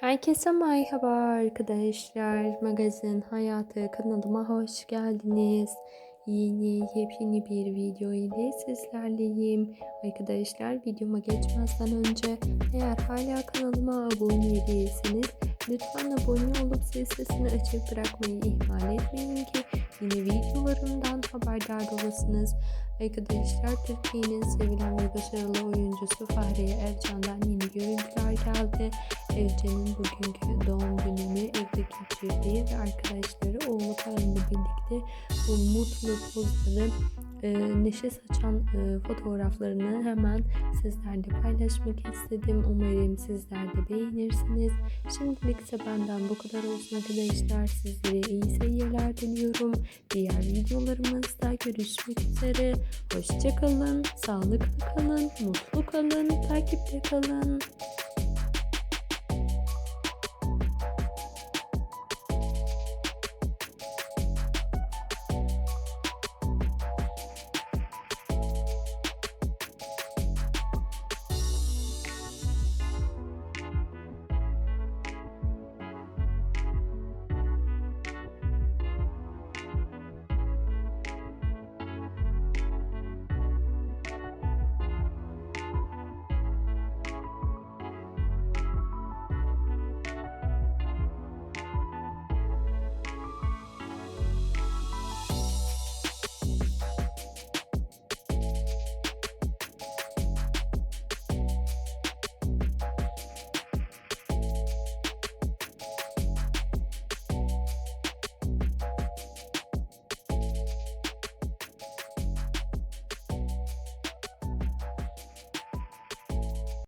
Herkese merhaba arkadaşlar. Magazin Hayatı kanalıma hoş geldiniz. Yeni yepyeni bir video ile sizlerleyim. Arkadaşlar videoma geçmezden önce eğer hala kanalıma abone değilseniz lütfen abone olup zil sesini açık bırakmayı ihmal etmeyin ki yeni videolarımdan haberdar olasınız. Arkadaşlar Türkiye'nin sevilen ve başarılı oyuncusu Fahriye Evcan'dan yeni görüntüler geldi. Evcen'in bugünkü doğum gününü evde geçirdiği ve arkadaşları oğlu Karan'la birlikte bu mutlu pozları e, neşe saçan e, fotoğraflarını hemen sizlerle paylaşmak istedim. Umarım sizler de beğenirsiniz. Şimdilik ise benden bu kadar olsun arkadaşlar. Sizlere iyi seyirler diliyorum. Diğer videolarımızda görüşmek üzere. Hoşçakalın, sağlıklı kalın, mutlu kalın, takipte kalın.